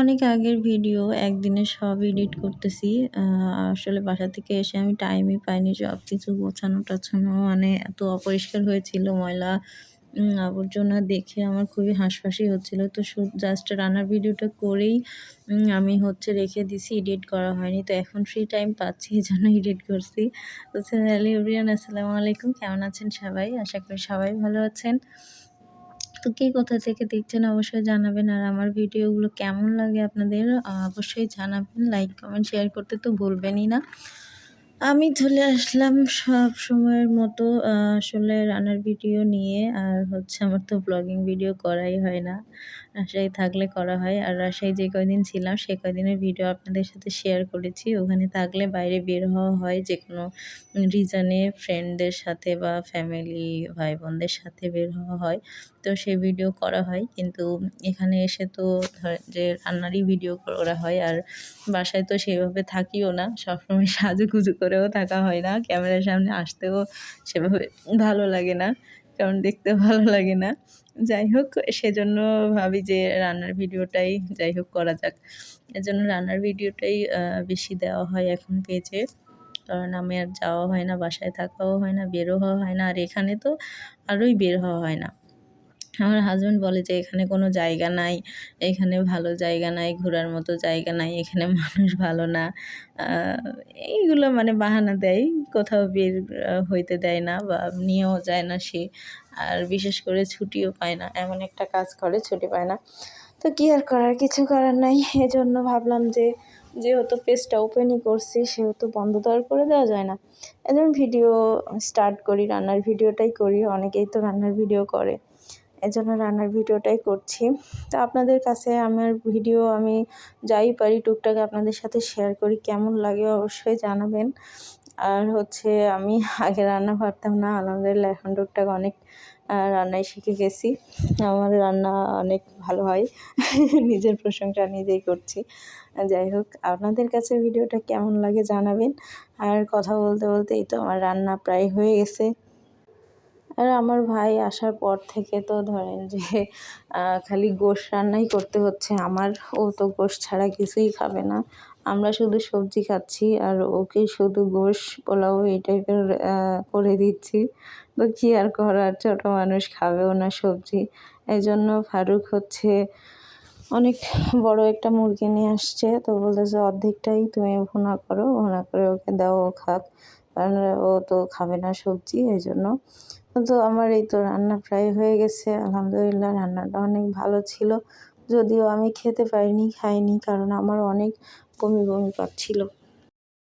অনেক আগের ভিডিও একদিনে সব এডিট করতেছি। আসলে বাসা থেকে এসে আমি টাইমই পাইনি সব কিছু গোছানো টাছানো মানে এত অপরিষ্কার হয়েছিল ময়লা আবর্জনা দেখে আমার খুবই হাঁসফাঁসি হচ্ছিল। তো জাস্ট রান্নার ভিডিওটা করেই আমি হচ্ছে রেখে দিছি এডিট করা হয়নি। তো এখন ফ্রি টাইম পাচ্ছি, এই জন্য এডিট করছি। তো উরিয়ান আসসালামু আলাইকুম, কেমন আছেন সবাই? আশা করি সবাই ভালো আছেন। তো কে কোথা থেকে দেখছেন অবশ্যই জানাবেন আর আমার ভিডিওগুলো কেমন লাগে আপনাদের অবশ্যই জানাবেন লাইক কমেন্ট শেয়ার করতে তো ভুলবেনই না। আমি চলে আসলাম সব সময়ের মতো আসলে রান্নার ভিডিও নিয়ে, আর হচ্ছে আমার তো ব্লগিং ভিডিও করাই হয় না। রাজশাহী থাকলে করা হয়, আর রাজশাহী যে কয়দিন ছিলাম, সে কয়দিনের ভিডিও আপনাদের সাথে শেয়ার করেছি। ওখানে থাকলে বাইরে বের হওয়া হয় যে কোনো রিজনে ফ্রেন্ডদের সাথে বা ফ্যামিলি ভাই বোনদের সাথে বের হওয়া হয়। তো সেই ভিডিও করা হয়, কিন্তু এখানে এসে তো যে রান্নারই ভিডিও করা হয়, আর বাসায় তো সেভাবে থাকিও না, সবসময় সাজুগুজু করেও থাকা হয় না। ক্যামেরার সামনে আসতেও সেভাবে ভালো লাগে না, কারণ দেখতে ভালো লাগে না। যাই হোক, সেজন্য ভাবি যে রান্নার ভিডিওটাই যাই হোক করা যাক। এজন্য রান্নার ভিডিওটাই বেশি দেওয়া হয় এখন পেজে কারণ আমি আর যাওয়া হয় না, বাসায় থাকাও হয় না বেরো হওয়া হয় না। আর এখানে তো আরোই বের হওয়া হয় না। আমার হাজব্যান্ড বলে যে, এখানে কোনো জায়গা নাই, এখানে ভালো জায়গা নাই, ঘোরার মতো জায়গা নাই, এখানে মানুষ ভালো না। এইগুলো মানে বাহানা দেয়, কোথাও বের হইতে দেয় না বা নিয়েও যায় না সে। আর বিশেষ করে ছুটিও পায় না, এমন একটা কাজ করে, ছুটি পায় না। তো কী আর করার, কিছু করার নাই। এজন্য ভাবলাম যে, যেহেতু পেজটা ওপেনই করছি, সেহেতু বন্ধ তো আর করে দেওয়া যায় না। এজন্য ভিডিও স্টার্ট করি, রান্নার ভিডিওটাই করি, অনেকেই তো রান্নার ভিডিও করে। এজন্য রান্নার ভিডিওটাই করছি। তো আপনাদের কাছে আমার ভিডিও আমি যাই পারি টুকটাক আপনাদের সাথে শেয়ার করি, কেমন লাগে অবশ্যই জানাবেন। আর হচ্ছে আমি আগে রান্না পারতাম না আলহামদুলিল্লাহ এখন টুকটাক অনেক রান্নায় শিখে গেছি। আমার রান্না অনেক ভালো হয়, নিজের প্রশংসা নিজেই করছি। যাই হোক, আপনাদের কাছে ভিডিওটা কেমন লাগে জানাবেন। আর কথা বলতে বলতে এই তো আমার রান্না প্রায় হয়ে গেছে। আর আমার ভাই আসার পর থেকে তো ধরেন যে খালি গোশ রান্নাই করতে হচ্ছে। আমার ও তো গোশ ছাড়া কিছুই খাবে না। আমরা শুধু সবজি খাচ্ছি আর ওকে শুধু গোশ, পোলাও এই টাইপের করে দিচ্ছি। তো কী আর করার? ছোটো মানুষ খাবেও না সবজি। এই জন্য ফারুক হচ্ছে অনেক বড় একটা মুরগি নিয়ে আসছে। তো বলতেছে, অর্ধেকটাই তুমি ভুনা করো, ভুনা করে ওকে দাও, ও খাক। কারণ ও তো খাবে না সবজি এই জন্য তো আমার এই তো রান্না প্রায় হয়ে গেছে, আলহামদুলিল্লাহ রান্নাটা অনেক ভালো ছিল। যদিও আমি খেতে পারিনি, খাইনি, কারণ আমার অনেক বমি বমি পাচ্ছিলো।